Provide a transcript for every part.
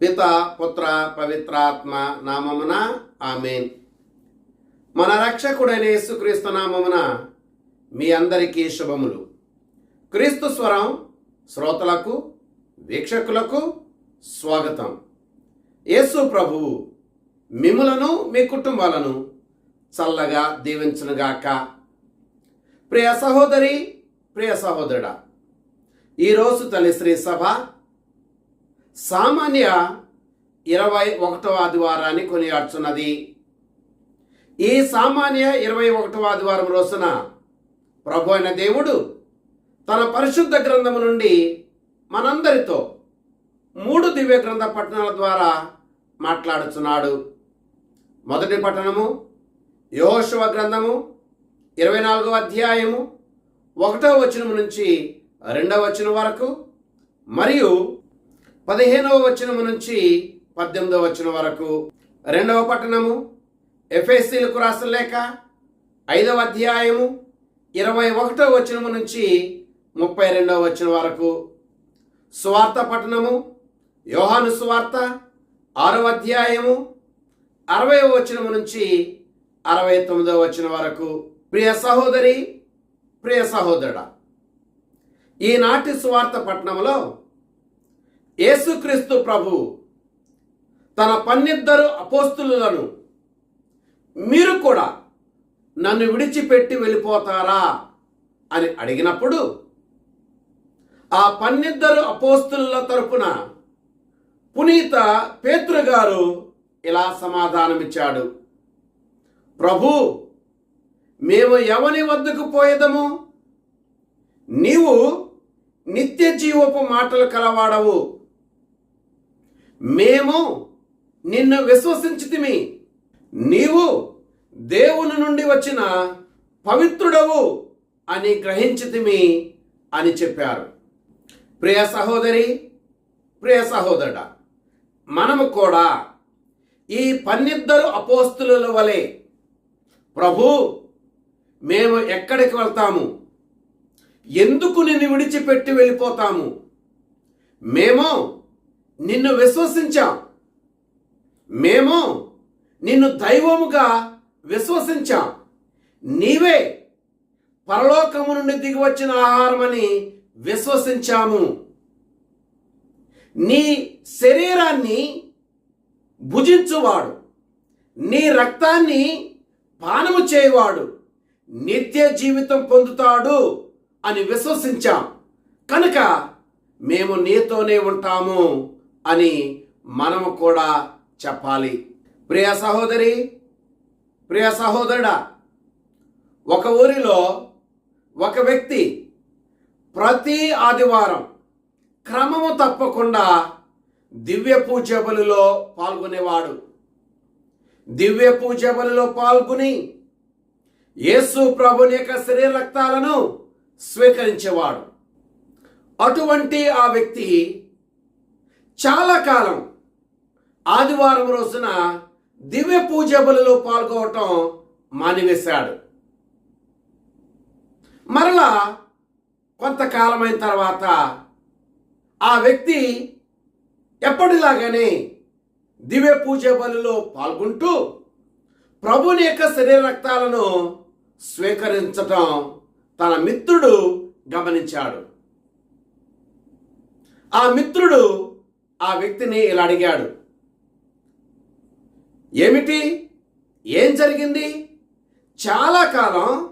పిత పుత్ర పవిత్రాత్మ నామమున ఆమెన్. మన రక్షకుడైన యేసుక్రీస్తు నామమున మీ అందరికీ శుభములు. క్రీస్తు స్వరం శ్రోతలకు వీక్షకులకు స్వాగతం. యేసు ప్రభువు మిములను మీ కుటుంబాలను చల్లగా దీవించునుగాక. ప్రియ సహోదరి ప్రియ సహోదరుడా ఈరోజు తల్లి శ్రీ సభ సామాన్య ఇరవై ఒకటవ ఆదివారాన్ని కొనియాడుచున్నది. ఈ సామాన్య ఇరవై ఒకటవ ఆదివారం రోజున ప్రభు అయిన దేవుడు తన పరిశుద్ధ గ్రంథము నుండి మనందరితో మూడు దివ్య గ్రంథ పట్టణాల ద్వారా మాట్లాడుచున్నాడు. మొదటి పట్టణము యోశువ గ్రంథము ఇరవై నాలుగవ అధ్యాయము ఒకటవ వచనము నుంచి రెండవ వచనం వరకు మరియు పదిహేనవ వచనము నుంచి పద్దెనిమిదవ వచనం వరకు. రెండవ పట్టణము ఎఫ్ఎస్సీలకు రాసిన లేఖ ఐదవ అధ్యాయము ఇరవై ఒకటవ వచనము నుంచి ముప్పై రెండవ వచనం వరకు. సువార్త పట్టణము యోహాను సువార్త ఆరవ అధ్యాయము అరవై వచనము నుంచి అరవై తొమ్మిదవ వచనం వరకు. ప్రియ సహోదరి ప్రియ సహోదరుడా ఈనాటి సువార్త పట్టణంలో యేసుక్రీస్తు ప్రభు తన పన్నిద్దరు అపోస్తులను మీరు కూడా నన్ను విడిచిపెట్టి వెళ్ళిపోతారా అని అడిగినప్పుడు ఆ పన్నిద్దరు అపోస్తుల తరపున పునీత పేతృగారు ఇలా సమాధానమిచ్చాడు. ప్రభు మేము ఎవని వద్దకు పోయేదము? నీవు నిత్య జీవపు మాటలు కలవాడవు. మేము నిన్ను విశ్వసించితిమి. నీవు దేవుని నుండి వచ్చిన పవిత్రుడవు అని గ్రహించితిమి అని చెప్పారు. ప్రియ సహోదరి ప్రియ సహోదరుడ మనము కూడా ఈ పన్నిద్దరు అపోస్తుల వలె ప్రభు మేము ఎక్కడికి వెళ్తాము? ఎందుకు నిన్ను విడిచిపెట్టి వెళ్ళిపోతాము? మేము నిన్ను విశ్వసించాం. మేము నిన్ను దైవముగా విశ్వసించాం. నీవే పరలోకము నుండి దిగివచ్చిన ఆహారమని విశ్వసించాము. నీ శరీరాన్ని భుజించువాడు. నీ రక్తాన్ని పానము చేయవాడు. నిత్య జీవితం పొందుతాడు అని విశ్వసించాం. కనుక మేము నీతోనే ఉంటాము. అని మనము కూడా చెప్పాలి. ప్రియ సహోదరి ప్రియ సహోదరుడా ఒక ఊరిలో ఒక వ్యక్తి ప్రతి ఆదివారం క్రమము తప్పకుండా దివ్య పూజ బలిలో పాల్గొనేవాడు. దివ్య పూజ బలిలో పాల్గొని యేసు ప్రభుని యొక్క శరీర రక్తాలను స్వీకరించేవాడు. అటువంటి ఆ వ్యక్తి చాలా కాలం. ఆదివారం రోజున దివ్య పూజ బలిలో పాల్గొనటం మానివేశాడు. మరలా కొంతకాలమైన తర్వాత ఆ వ్యక్తి ఎప్పటిలాగానే దివ్య పూజ బలిలో పాల్గొంటూ ప్రభుని యొక్క శరీర రక్తాలను స్వీకరించటం తన మిత్రుడు గమనించాడు. ఆ మిత్రుడు ఆ వ్యక్తిని ఇలా అడిగాడు. ఏమిటి? ఏం జరిగింది? చాలా కాలం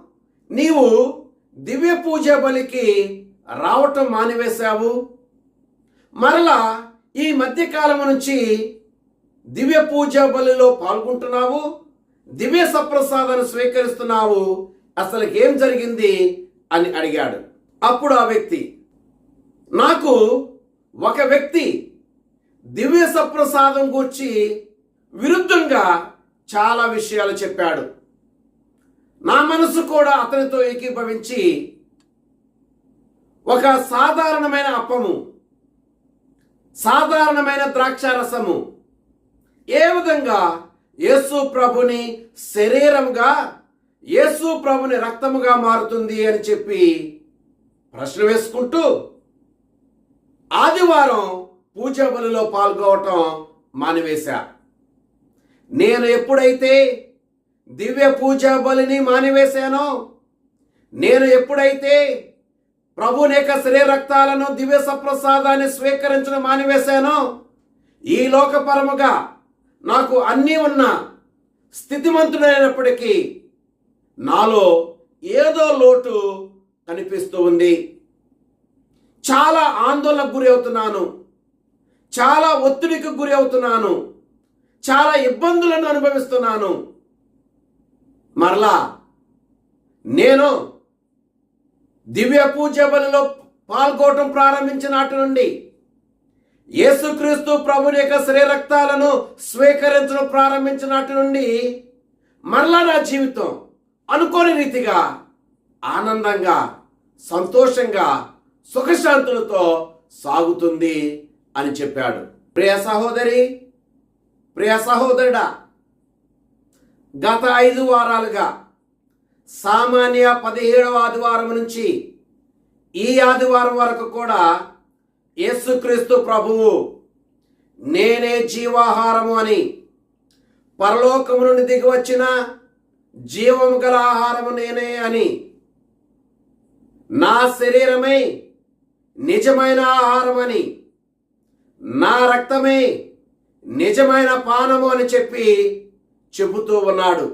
నీవు దివ్య పూజ బలికి రావటం మానివేశావు. మరలా ఈ మధ్యకాలం నుంచి దివ్య పూజ బలిలో పాల్గొంటున్నావు. దివ్య సప్రసాదాన్ని స్వీకరిస్తున్నావు. అసలు ఏం జరిగింది? అని అడిగాడు. అప్పుడు ఆ వ్యక్తి నాకు ఒక వ్యక్తి దివ్య సప్రసాదం గురించి విరుద్ధంగా చాలా విషయాలు చెప్పాడు. నా మనసు కూడా అతనితో ఏకీభవించి ఒక సాధారణమైన అప్పము సాధారణమైన ద్రాక్షారసము ఏ విధంగా యేసు ప్రభుని శరీరంగా యేసు ప్రభుని రక్తముగా మారుతుంది అని చెప్పి ప్రశ్న వేసుకుంటూ ఆదివారం పూజ బలిలో పాల్గొవటం మానివేశా. నేను ఎప్పుడైతే దివ్య పూజా బలిని మానివేశానో నేను ఎప్పుడైతే ప్రభుని యొక్క శరీరక్తాలను దివ్య సప్రసాదాన్ని స్వీకరించడం మానివేశానో ఈ లోకపరముగా నాకు అన్నీ ఉన్న స్థితిమంతుడైనప్పటికీ నాలో ఏదో లోటు కనిపిస్తూ ఉంది. చాలా ఆందోళనకు గురి అవుతున్నాను చాలా ఒత్తిడికి గురి అవుతున్నాను. చాలా ఇబ్బందులను అనుభవిస్తున్నాను. మరలా నేను దివ్య పూజ బలిలో పాల్గొనడం ప్రారంభించినటు నుండి యేసుక్రీస్తు ప్రభుని యొక్క శ్రీరక్తాలను స్వీకరించడం ప్రారంభించినటు నుండి మరలా నా జీవితం అనుకోని రీతిగా ఆనందంగా సంతోషంగా సుఖశాంతులతో సాగుతుంది. అని చెప్పాడు. ప్రియ సహోదరి ప్రియ సహోదరుడా గత ఐదు వారాలుగా సామాన్య పదిహేడవ ఆదివారం నుంచి ఈ ఆదివారం వరకు కూడా యేసుక్రీస్తు ప్రభువు నేనే జీవాహారము అని పరలోకము నుండి దిగి వచ్చిన జీవము గల ఆహారము నేనే అని నా శరీరమే నిజమైన ఆహారమని నా రక్తమే నిజమైన పానము అని చెప్పి చెబుతూ ఉన్నాడు.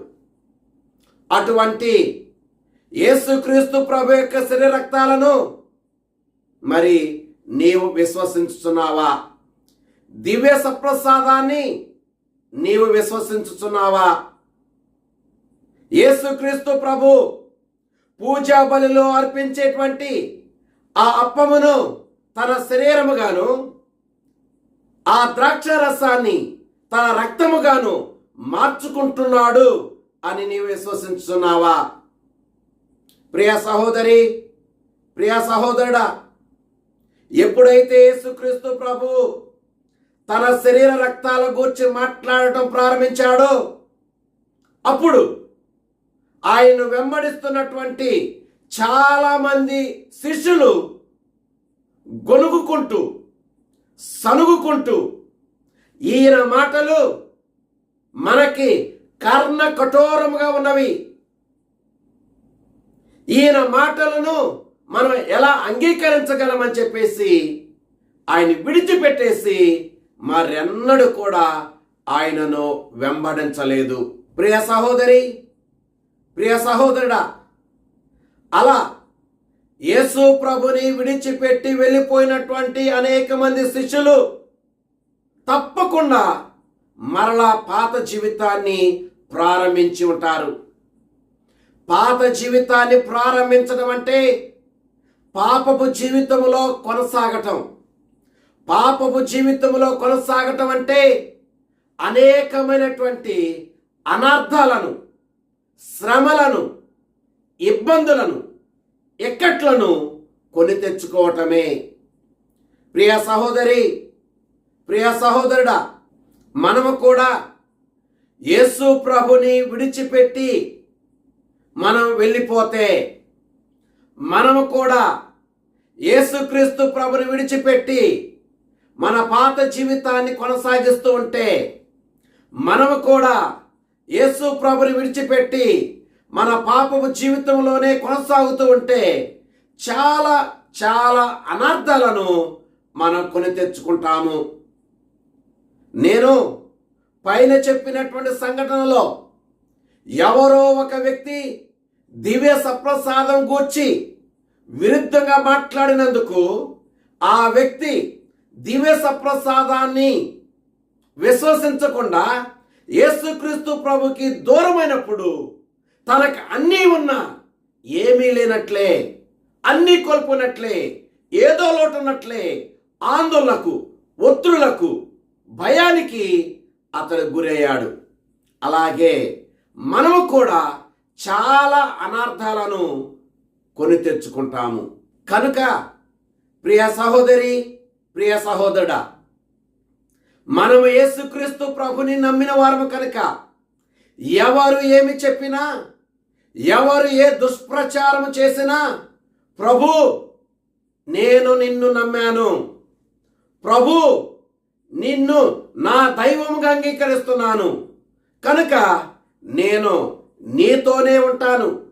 అటువంటి యేసుక్రీస్తు ప్రభు యొక్క శరీర రక్తాలను మరి నీవు విశ్వసించుతున్నావా దివ్య సప్రసాదాన్ని నీవు విశ్వసించుతున్నావా యేసుక్రీస్తు ప్రభు పూజా బలిలో అర్పించేటువంటి ఆ అప్పమును తన శరీరముగాను ఆ ద్రాక్ష రసాన్ని తన రక్తముగాను మార్చుకుంటున్నాడు అని నీవు విశ్వసించున్నావా ప్రియ సహోదరి ప్రియ సహోదరుడా ఎప్పుడైతే యేసుక్రీస్తు ప్రభు తన శరీర రక్తాల గురించి మాట్లాడటం ప్రారంభించాడో అప్పుడు ఆయన వెంబడిస్తున్నటువంటి చాలా మంది శిష్యులు గొనుగుకుంటూ సనుగుకుంటూ ఈయన మాటలు మనకి కర్ణ కఠోరముగా ఉన్నవి. ఈయన మాటలను మనం ఎలా అంగీకరించగలమని చెప్పేసి ఆయన విడిచిపెట్టేసి మరెన్నడూ కూడా ఆయనను వెంబడించలేదు. ప్రియ సహోదరి ప్రియ సహోదరుడా అలా యేసు ప్రభుని విడిచిపెట్టి వెళ్ళిపోయినటువంటి అనేక మంది శిష్యులు తప్పకుండా మరలా పాత జీవితాన్ని ప్రారంభించి ఉంటారు. పాత జీవితాన్ని ప్రారంభించడం అంటే పాపపు జీవితంలో కొనసాగటం. పాపపు జీవితంలో కొనసాగటం అంటే అనేకమైనటువంటి అనర్థాలను శ్రమలను ఇబ్బందులను ఎక్కట్లను కొని తెచ్చుకోవటమే. ప్రియ సహోదరి ప్రియ సహోదరుడా మనము కూడా యేసు ప్రభుని విడిచిపెట్టి మనం వెళ్ళిపోతే మనము కూడా యేసుక్రీస్తు ప్రభుని విడిచిపెట్టి మన పాత జీవితాన్ని కొనసాగిస్తూ ఉంటే మనము కూడా యేసు ప్రభుని విడిచిపెట్టి మన పాపపు జీవితంలోనే కొనసాగుతూ ఉంటే చాలా చాలా అనర్థాలను మనం కొని తెచ్చుకుంటాము. నేను పైన చెప్పినటువంటి సంఘటనలో ఎవరో ఒక వ్యక్తి దివ్య సప్రసాదం గూర్చి విరుద్ధంగా మాట్లాడినందుకు ఆ వ్యక్తి దివ్య సప్రసాదాన్ని విశ్వసించకుండా యేసుక్రీస్తు ప్రభుకి దూరమైనప్పుడు తనకు అన్నీ ఉన్నా ఏమీ లేనట్లే అన్నీ కోల్పోనట్లే ఏదో లోటున్నట్లే ఆందోళనకు ఒత్తులకు భయానికి అతడు గురయ్యాడు. అలాగే మనము కూడా చాలా అనర్థాలను కొని తెచ్చుకుంటాము. కనుక ప్రియ సహోదరి ప్రియ సహోదరుడా మనము యేసుక్రీస్తు ప్రభుని నమ్మిన వారము కనుక ఎవరు ఏమి చెప్పినా ఎవరు ఏ దుష్ప్రచారం చేసినా ప్రభు నేను నిన్ను నమ్మాను. ప్రభు నిన్ను నా దైవముగా అంగీకరిస్తున్నాను. కనుక నేను నీతోనే ఉంటాను.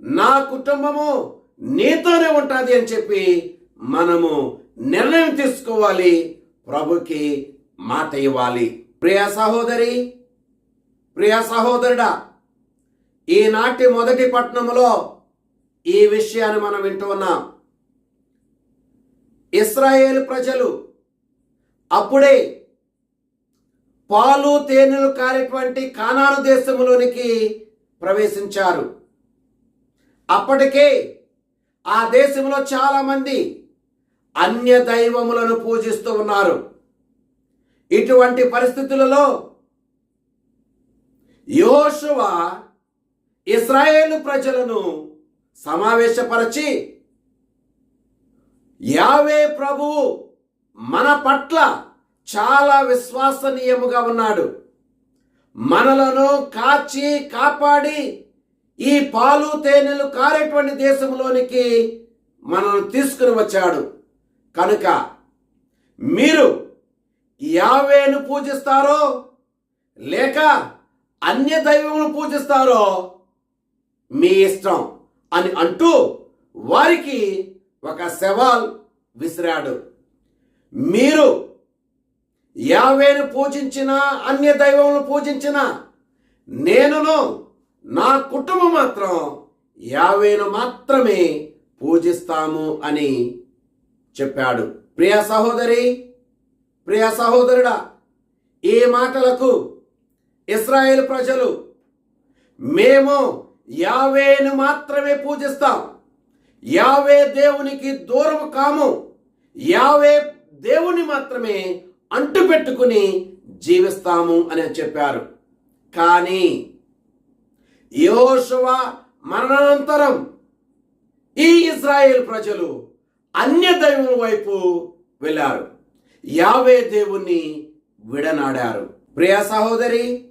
నా కుటుంబము నీతోనే ఉంటుంది అని చెప్పి మనము నిర్ణయం తీసుకోవాలి. ప్రభుకి మాట ఇవ్వాలి. ప్రియ సహోదరి ప్రియ సహోదరుడా ఈనాటి మొదటి పట్టణంలో ఈ విషయాన్ని మనం వింటూ ఉన్నాం. ఇస్రాయేల్ ప్రజలు అప్పుడే పాలు తేనెలు కారేటువంటి కానాను దేశంలోనికి ప్రవేశించారు. అప్పటికే ఆ దేశంలో చాలామంది అన్య దైవములను పూజిస్తూ ఉన్నారు. ఇటువంటి పరిస్థితులలో యోషువ ఇస్రాయేలు ప్రజలను సమావేశపరచి యావే ప్రభు మన పట్ల చాలా విశ్వసనీయముగా ఉన్నాడు. మనలను కాచి కాపాడి ఈ పాలు తేనెలు కారేటువంటి దేశంలోనికి మనల్ని తీసుకుని వచ్చాడు. కనుక మీరు యావేను పూజిస్తారో లేక అన్య దైవమును పూజిస్తారో మీ ఇష్టం అని అంటూ వారికి ఒక సవాల్ విసిరాడు. మీరు యావేను పూజించిన అన్య దైవములు పూజించిన నేనును నా కుటుంబం మాత్రం యావేను మాత్రమే పూజిస్తాము అని చెప్పాడు. ప్రియ సహోదరి ప్రియ సహోదరుడా ఈ మాటలకు ఇస్రాయేల్ ప్రజలు మేము యావేను మాత్రమే పూజిస్తాం. యావే దేవునికి దూరం కాము. యావే దేవుని మాత్రమే అంటు పెట్టుకుని జీవిస్తాము అని చెప్పారు. కానీ యోశువ మరణానంతరం ఈ ఇజ్రాయేల్ ప్రజలు అన్య దైవం వైపు వెళ్ళారు. యావే దేవుణ్ణి విడనాడారు. ప్రియ సహోదరి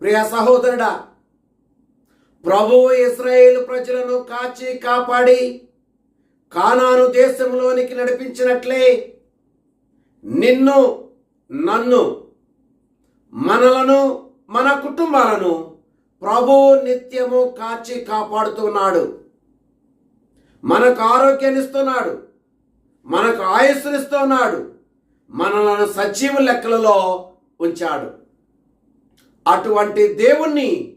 ప్రియ సహోదరుడా ప్రభువు ఇస్రాయేల్ ప్రజలను కాచి కాపాడి కానాను దేశంలోనికి నడిపించినట్లే నిన్ను నన్ను మనలను మన కుటుంబాలను ప్రభు నిత్యము కాచి కాపాడుతున్నాడు. మనకు ఆరోగ్యాన్ని ఇస్తున్నాడు. మనకు ఆయుస్సునిస్తున్నాడు మనలను సజీవ లెక్కలలో ఉంచాడు. అటువంటి దేవుణ్ణి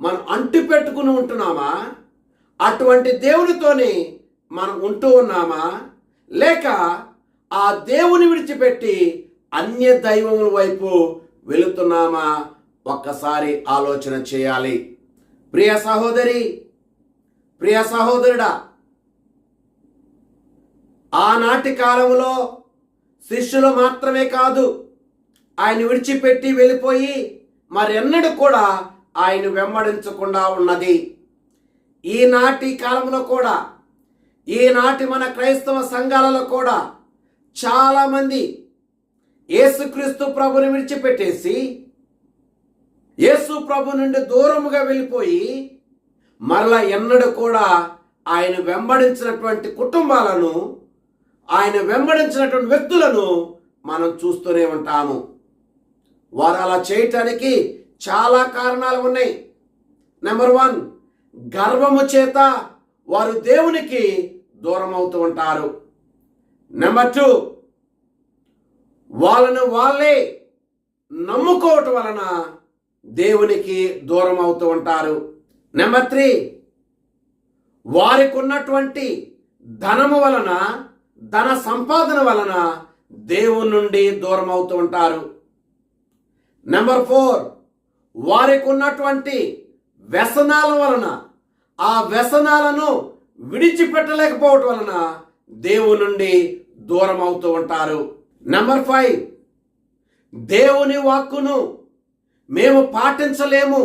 మనం అంటు పెట్టుకుని ఉంటున్నామా? అటువంటి దేవునితోనే మనం ఉంటూ ఉన్నామా? లేక ఆ దేవుని విడిచిపెట్టి అన్య దైవముల వైపు వెళుతున్నామా? ఒక్కసారి ఆలోచన చేయాలి. ప్రియ సహోదరి ప్రియ సహోదరుడా ఆనాటి కాలంలో శిష్యులు మాత్రమే కాదు ఆయన విడిచిపెట్టి వెళ్ళిపోయి మరెన్నడూ కూడా ఆయన వెంబడించకుండా ఉన్నది. ఈనాటి కాలంలో కూడా ఈనాటి మన క్రైస్తవ సంఘాలలో కూడా చాలామంది యేసుక్రీస్తు ప్రభుని విడిచిపెట్టేసి యేసు ప్రభు నుండి దూరముగా వెళ్ళిపోయి మరలా ఎన్నడూ కూడా ఆయన వెంబడించినటువంటి కుటుంబాలను ఆయన వెంబడించినటువంటి వ్యక్తులను మనం చూస్తూనే ఉంటాము. వారు అలా చేయటానికి చాలా కారణాలు ఉన్నాయి. నెంబర్ వన్ గర్వము చేత వారు దేవునికి దూరం అవుతూ ఉంటారు. నెంబర్ టూ వాళ్ళను వాళ్ళే నమ్ముకోవటం వలన దేవునికి దూరం అవుతూ ఉంటారు. నెంబర్ త్రీ వారికి ఉన్నటువంటి ధనము వలన ధన సంపాదన వలన దేవుని నుండి దూరం అవుతూ ఉంటారు. నెంబర్ ఫోర్ వారికి ఉన్నటువంటి వ్యసనాల వలన ఆ వ్యసనాలను విడిచిపెట్టలేకపోవటం వలన దేవుని నుండి దూరం అవుతూ ఉంటారు. నెంబర్ ఫైవ్ దేవుని వాక్కును మేము పాటించలేము.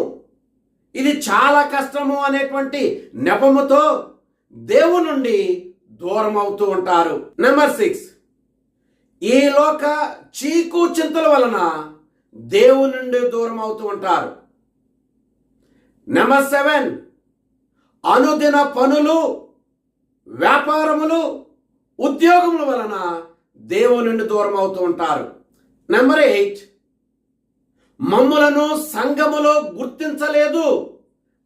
ఇది చాలా కష్టము అనేటువంటి నెపముతో దేవుని నుండి దూరం అవుతూ ఉంటారు. నెంబర్ సిక్స్ ఈ లోక చీకు చింతల వలన దేవుని నుండి దూరం అవుతూ ఉంటారు. నెంబర్ సెవెన్ అనుదిన పనులు వ్యాపారములు ఉద్యోగముల వలన దేవుని నుండి దూరం అవుతూ ఉంటారు. నెంబర్ ఎయిట్ మమ్ములను సంఘములో గుర్తించలేదు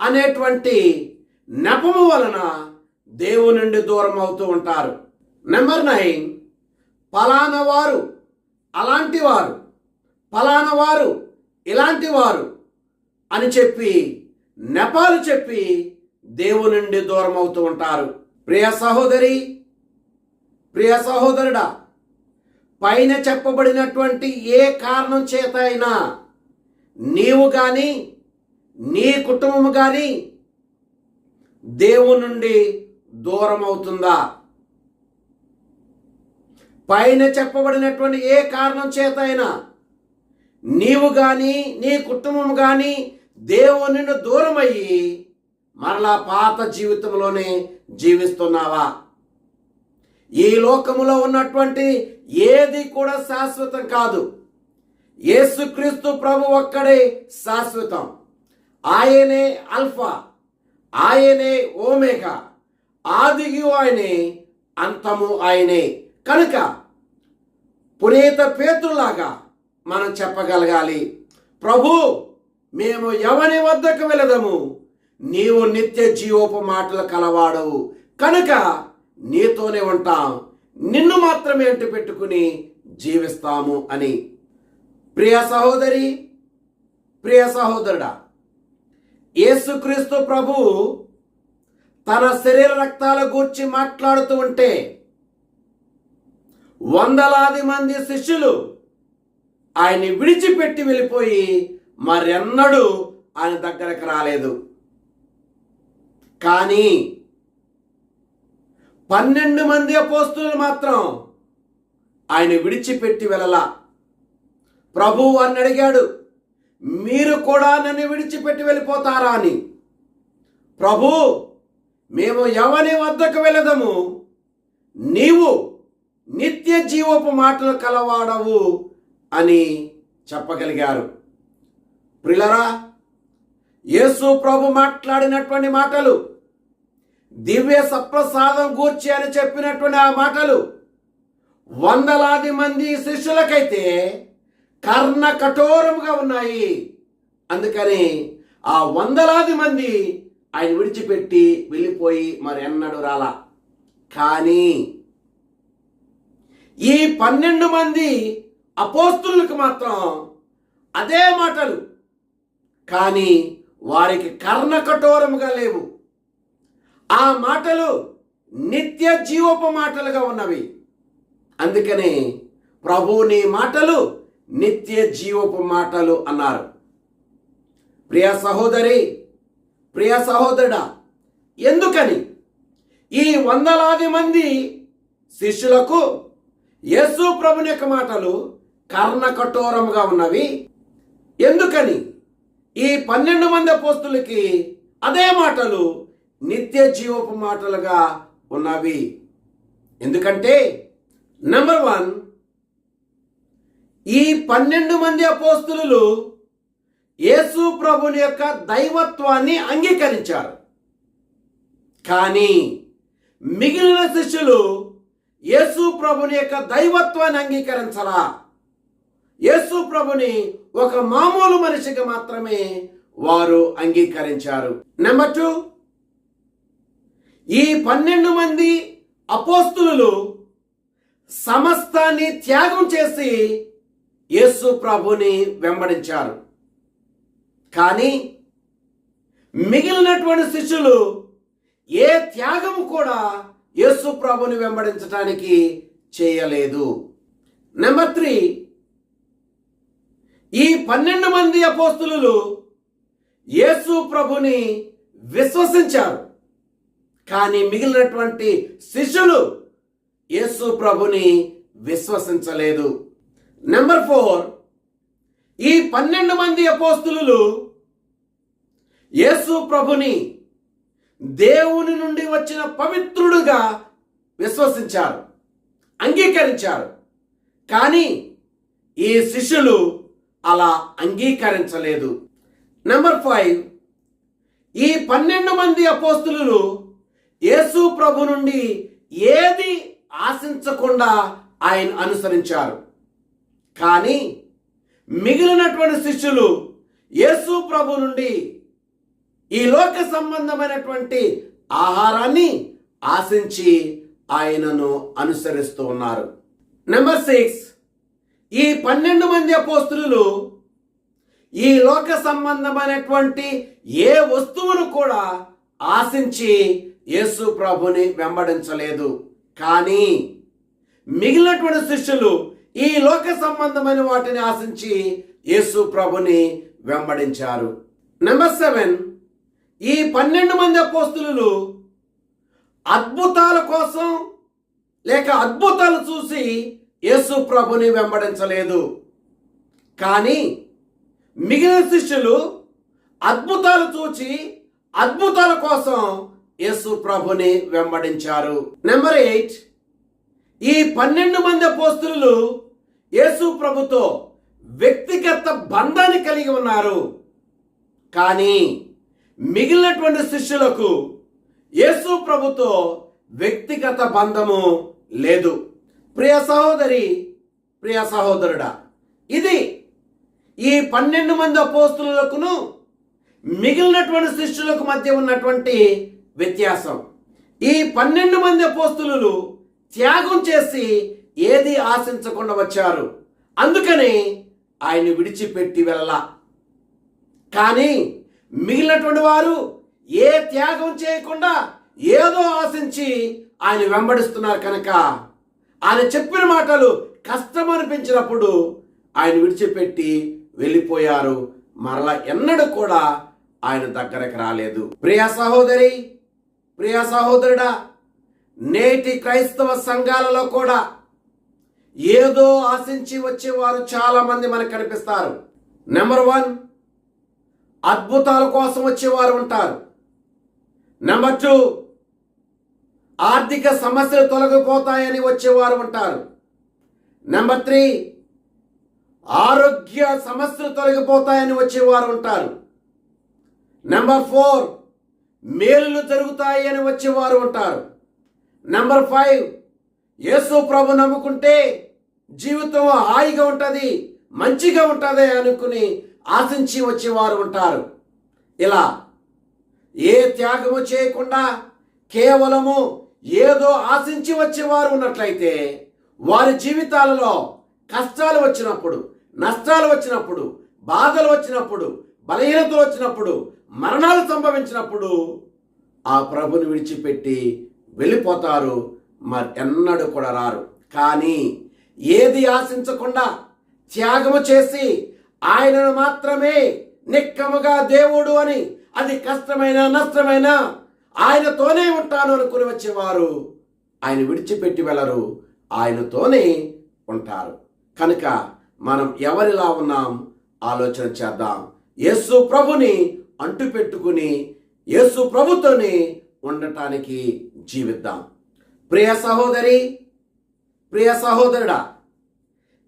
అనేటువంటి నెపము వలన దేవుని నుండి దూరం అవుతూ ఉంటారు. నెంబర్ నైన్ ఫలానా వారు అలాంటి వారు ఫలానా వారు ఇలాంటి వారు అని చెప్పి నెపాలు చెప్పి దేవుని నుండి దూరం అవుతూ ఉంటారు. ప్రియ సహోదరి ప్రియ సహోదరుడా పైన చెప్పబడినటువంటి ఏ కారణం చేత అయినా నీవు కానీ నీ కుటుంబం కానీ దేవుని నుండి దూరం అవుతుందా పైన చెప్పబడినటువంటి ఏ కారణం చేత అయినా నీవు కానీ నీ కుటుంబం కానీ దేవుని దూరమయ్యి మరలా పాత జీవితంలోనే జీవిస్తున్నావా? ఈ లోకములో ఉన్నటువంటి ఏది కూడా శాశ్వతం కాదు. యేసుక్రీస్తు ప్రభు ఒక్కడే శాశ్వతం. ఆయనే అల్ఫా ఆయనే ఓమేగా ఆదియు ఆయనే అంతము ఆయనే. కనుక పునీత పేతుల్లాగా మనం చెప్పగలగాలి. ప్రభు మేము ఎవని వద్దకు వెళదము? నీవు నిత్య జీవోపు మాటలు కలవాడవు కనుక నీతోనే ఉంటాం. నిన్ను మాత్రమే అంటు పెట్టుకుని జీవిస్తాము అని. ప్రియ సహోదరి ప్రియ సహోదరుడా యేసుక్రీస్తు ప్రభు తన శరీర రక్తాల గూర్చి మాట్లాడుతూ ఉంటే వందలాది మంది శిష్యులు ఆయన్ని విడిచిపెట్టి వెళ్ళిపోయి మరెన్నడూ ఆయన దగ్గరకు రాలేదు. కానీ పన్నెండు మంది అపోస్తులు మాత్రం ఆయన విడిచిపెట్టి వెళ్ళలా. ప్రభు అని అడిగాడు మీరు కూడా నన్ను విడిచిపెట్టి వెళ్ళిపోతారా? అని. ప్రభు మేము ఎవని వద్దకు వెళ్ళదము? నీవు నిత్య జీవపు మాటలు కలవాడవు. అని చెప్పగలిగారు. ప్రిలరా యేసు ప్రభు మాట్లాడినటువంటి మాటలు దివ్య సప్రసాదం గూర్చి అని చెప్పినటువంటి ఆ మాటలు వందలాది మంది శిష్యులకైతే కర్ణ కఠోరముగా ఉన్నాయి. అందుకని ఆ వందలాది మంది ఆయన విడిచిపెట్టి వెళ్ళిపోయి మరి ఎన్నడు రాలా. కానీ ఈ పన్నెండు మంది అపోస్తులకు మాత్రం అదే మాటలు. కానీ వారికి కర్ణ కఠోరముగా లేవు. ఆ మాటలు నిత్య జీవోప మాటలుగా ఉన్నవి. అందుకనే ప్రభు నీ మాటలు నిత్య జీవపు మాటలు అన్నారు. ప్రియ సహోదరి ప్రియ సహోదరుడా ఎందుకని ఈ వందలాది మంది శిష్యులకు యేసు ప్రభుని యొక్క మాటలు కర్ణకఠోరముగా ఉన్నవి. ఎందుకని? ఈ పన్నెండు మంది అపోస్తులకి అదే మాటలు నిత్య జీవపు మాటలుగా ఉన్నవి. ఎందుకంటే నెంబర్ వన్ ఈ పన్నెండు మంది అపోస్తులు యేసు ప్రభుని యొక్క దైవత్వాన్ని అంగీకరించారు. కానీ మిగిలిన శిష్యులు యేసు ప్రభుని యొక్క దైవత్వాన్ని అంగీకరించరా యేసు ప్రభుని ఒక మామూలు మనిషిగా మాత్రమే వారు అంగీకరించారు. నెంబర్ టూ ఈ పన్నెండు మంది అపోస్తులు సమస్తాన్ని త్యాగం చేసి యేసు ప్రభుని వెంబడించారు. కానీ మిగిలినటువంటి శిష్యులు ఏ త్యాగం కూడా యేసు ప్రభుని వెంబడించడానికి చేయలేదు. నెంబర్ త్రీ ఈ పన్నెండు మంది అపోస్తులు యేసు ప్రభుని విశ్వసించారు. కానీ మిగిలినటువంటి శిష్యులు యేసు ప్రభుని విశ్వసించలేదు. నెంబర్ ఫోర్ ఈ పన్నెండు మంది అపోస్తులు యేసు ప్రభుని దేవుని నుండి వచ్చిన పవిత్రుడుగా విశ్వసించారు అంగీకరించారు. కానీ ఈ శిష్యులు అలా అంగీకరించలేదు. నెంబర్ ఫైవ్ ఈ పన్నెండు మంది అపోస్తులు యేసు ప్రభు నుండి ఏది ఆశించకుండా ఆయన అనుసరించారు. కానీ మిగిలినటువంటి శిష్యులు యేసు ప్రభు నుండి ఈ లోక సంబంధమైనటువంటి ఆహారాన్ని ఆశించి ఆయనను అనుసరిస్తూ ఉన్నారు. నెంబర్ సిక్స్ ఈ పన్నెండు మంది అపోస్తులు ఈ లోక సంబంధమైనటువంటి ఏ వస్తువును కూడా ఆశించి యేసు ప్రభుని వెంబడించలేదు. కానీ మిగిలినటువంటి శిష్యులు ఈ లోక సంబంధమైన వాటిని ఆశించి యేసు ప్రభుని వెంబడించారు. నెంబర్ సెవెన్ ఈ పన్నెండు మంది అపోస్తులు అద్భుతాల కోసం లేక అద్భుతాలు చూసి యేసు ప్రభుని వెంబడించలేదు. కానీ మిగిలిన శిష్యులు అద్భుతాలు చూచి అద్భుతాల కోసం యేసు ప్రభుని వెంబడించారు. Number eight. ఈ పన్నెండు మంది పోస్తులు యేసు ప్రభుతో వ్యక్తిగత బంధాన్ని కలిగి ఉన్నారు. కానీ మిగిలినటువంటి శిష్యులకు యేసు ప్రభుతో వ్యక్తిగత బంధము లేదు. ప్రియ సహోదరి ప్రియ సహోదరుడా ఇది ఈ పన్నెండు మంది అపోస్తులకును మిగిలినటువంటి శిష్యులకు మధ్య ఉన్నటువంటి వ్యత్యాసం. ఈ పన్నెండు మంది అపోస్తులు త్యాగం చేసి ఏది ఆశించకుండా వచ్చారు? అందుకని ఆయన విడిచిపెట్టి వెళ్ళ. కానీ మిగిలినటువంటి వారు ఏ త్యాగం చేయకుండా ఏదో ఆశించి ఆయన వెంబడిస్తున్నారు కనుక ఆయన చెప్పిన మాటలు కష్టం అనిపించినప్పుడు ఆయన విడిచిపెట్టి వెళ్ళిపోయారు. మరలా ఎన్నడూ కూడా ఆయన దగ్గరకు రాలేదు. ప్రియ సహోదరి ప్రియ సహోదరుడా నేటి క్రైస్తవ సంఘాలలో కూడా ఏదో ఆశించి వచ్చేవారు చాలా మంది మనకు కనిపిస్తారు. నెంబర్ వన్ అద్భుతాల కోసం వచ్చేవారు ఉంటారు. నెంబర్ టూ ఆర్థిక సమస్యలు తొలగిపోతాయని వచ్చేవారు ఉంటారు. నెంబర్ త్రీ ఆరోగ్య సమస్యలు తొలగిపోతాయని వచ్చేవారు ఉంటారు. నెంబర్ ఫోర్ మేలులు జరుగుతాయి అని వచ్చేవారు ఉంటారు. నెంబర్ ఫైవ్ యేసు ప్రభు నమ్ముకుంటే జీవితం హాయిగా ఉంటుంది మంచిగా ఉంటుంది అనుకుని ఆశించి వచ్చేవారు ఉంటారు. ఇలా ఏ త్యాగము చేయకుండా కేవలము ఏదో ఆశించి వచ్చేవారు ఉన్నట్లయితే వారి జీవితాలలో కష్టాలు వచ్చినప్పుడు నష్టాలు వచ్చినప్పుడు బాధలు వచ్చినప్పుడు బలహీనతలు వచ్చినప్పుడు మరణాలు సంభవించినప్పుడు ఆ ప్రభుని విడిచిపెట్టి వెళ్ళిపోతారు. మరి ఎన్నడూ కూడా రారు. కానీ ఏది ఆశించకుండా త్యాగము చేసి ఆయనను మాత్రమే నిక్కముగా దేవుడు అని అది కష్టమైన నష్టమైన ఆయనతోనే ఉంటాను అనుకుని వచ్చేవారు. ఆయన విడిచిపెట్టి వెళ్ళరు. ఆయనతోనే ఉంటారు. కనుక మనం ఎవరిలా ఉన్నాం? ఆలోచన చేద్దాం. యేసు ప్రభుని అంటు పెట్టుకుని యేసు ప్రభుతోనే ఉండటానికి జీవిద్దాం. ప్రియ సహోదరి ప్రియ సహోదరుడా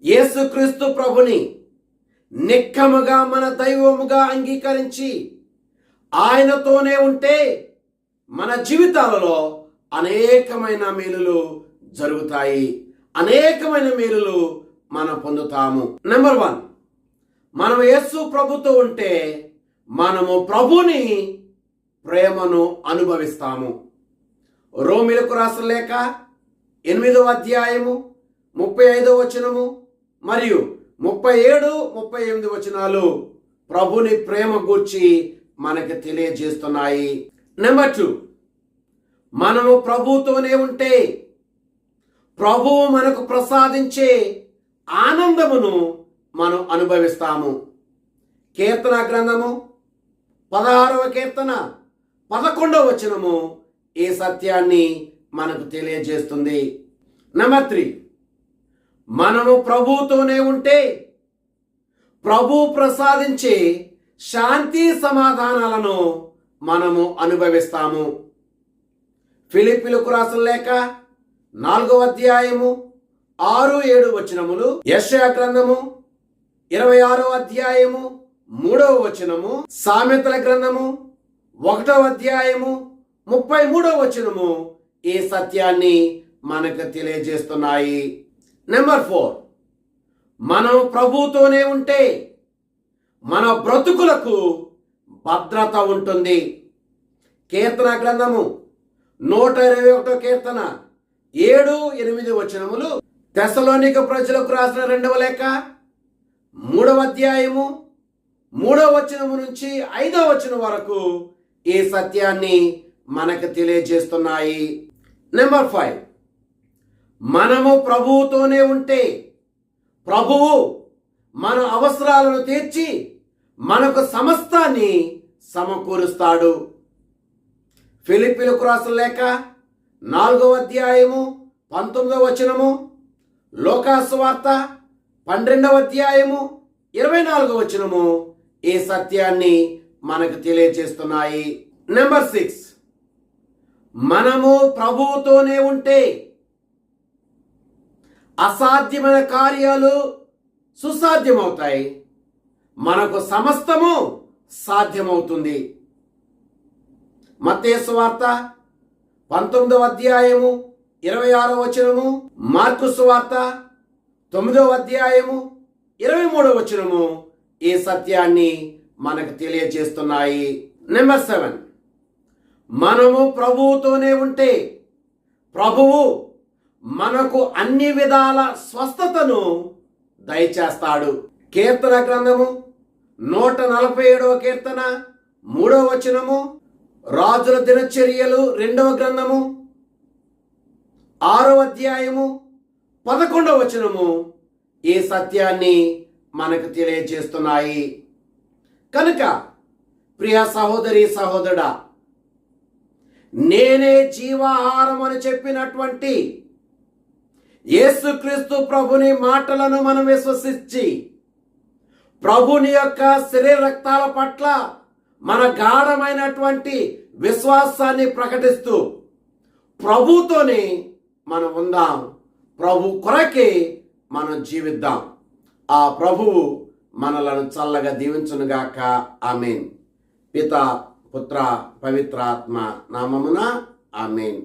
యేసుక్రీస్తు ప్రభుని నిక్కముగా మన దైవముగా అంగీకరించి ఆయనతోనే ఉంటే మన జీవితాలలో అనేకమైన మేలులు జరుగుతాయి. అనేకమైన మేలులు మనం పొందుతాము. నెంబర్ వన్ మనం యేసు ప్రభుతో ఉంటే మనము ప్రభుని ప్రేమను అనుభవిస్తాము. రోమిలకు రాసిన లేక ఎనిమిదవ అధ్యాయము ముప్పై ఐదవ వచనము మరియు ముప్పై ఏడు ముప్పై ఎనిమిది వచనాలు ప్రభుని ప్రేమ గూర్చి మనకి తెలియజేస్తున్నాయి. నెంబర్ టూ మనము ప్రభుతోనే ఉంటే ప్రభువు మనకు ప్రసాదించే ఆనందమును మనం అనుభవిస్తాము. కీర్తన గ్రంథము పదహారవ కీర్తన పదకొండవ వచనము ఈ సత్యాన్ని మనకు తెలియజేస్తుంది. నెంబర్ త్రీ మనము ప్రభుతోనే ఉంటే ప్రభు ప్రసాదించే శాంతి సమాధానాలను మనము అనుభవిస్తాము. ఫిలిపిలకు రాసిన లేక నాలుగవ అధ్యాయము ఆరు ఏడు వచనములు యశయా గ్రంథము ఇరవై ఆరో అధ్యాయము మూడవ వచనము సామెతల గ్రంథము ఒకటవ అధ్యాయము ముప్పై మూడవ వచనము ఈ సత్యాన్ని మనకు తెలియజేస్తున్నాయి. Number four. మనం ప్రభుతోనే ఉంటే మన బ్రతుకులకు భద్రత ఉంటుంది. కీర్తన గ్రంథము నూట ఇరవై ఒకటో కీర్తన ఏడు ఎనిమిది వచనములు. తెసలోనిక ప్రజలకు రాసిన రెండవ లేఖ మూడవ అధ్యాయము మూడవ వచనము నుంచి ఐదవ వచనం వరకు ఈ సత్యాన్ని మనకు తెలియజేస్తున్నాయి. Number five. మనము ప్రభువుతోనే ఉంటే ప్రభువు మన అవసరాలను తీర్చి మనకు సమస్తాన్ని సమకూరుస్తాడు. ఫిలిపిలకు రాసిన లేక నాలుగవ అధ్యాయము పంతొమ్మిదవ వచనము లోకాసువార్త పన్నెండవ అధ్యాయము ఇరవై నాలుగవ వచనము ఈ సత్యాన్ని మనకు తెలియజేస్తున్నాయి నెంబర్ సిక్స్. మనము ప్రభువుతోనే ఉంటే అసాధ్యమైన కార్యాలు సుసాధ్యమవుతాయి. మనకు సమస్తము సాధ్యమవుతుంది. మత్తేసు వార్త పంతొమ్మిదవ అధ్యాయము ఇరవై ఆరో వచనము మార్కు సువార్త తొమ్మిదవ అధ్యాయము ఇరవై మూడవ వచనము ఈ సత్యాన్ని మనకు తెలియజేస్తున్నాయి. Number seven. మనము ప్రభువుతోనే ఉంటే ప్రభువు మనకు అన్ని విధాల స్వస్థతను దయచేస్తాడు. కీర్తన గ్రంథము నూట నలభై ఏడవ కీర్తన మూడవ వచనము రాజుల దినచర్యలు రెండవ గ్రంథము ఆరవ అధ్యాయము పదకొండవ వచనము ఈ సత్యాన్ని మనకు తెలియజేస్తున్నాయి. కనుక ప్రియ సహోదరి సహోదరుడా నేనే జీవాహారం అని చెప్పినటువంటి యేసుక్రీస్తు ప్రభుని మాటలను మనం విశ్వసించి ప్రభుని యొక్క శరీర రక్తాల పట్ల మన గాఢమైనటువంటి విశ్వాసాన్ని ప్రకటిస్తూ ప్రభుతోనే మనం ఉందాం. ప్రభు కొరకే మనం జీవిద్దాం. ఆ ప్రభువు మనలను చల్లగా దీవించునుగాక. ఆమెన్. పిత పుత్ర పవిత్రాత్మ నామమున ఆమెన్.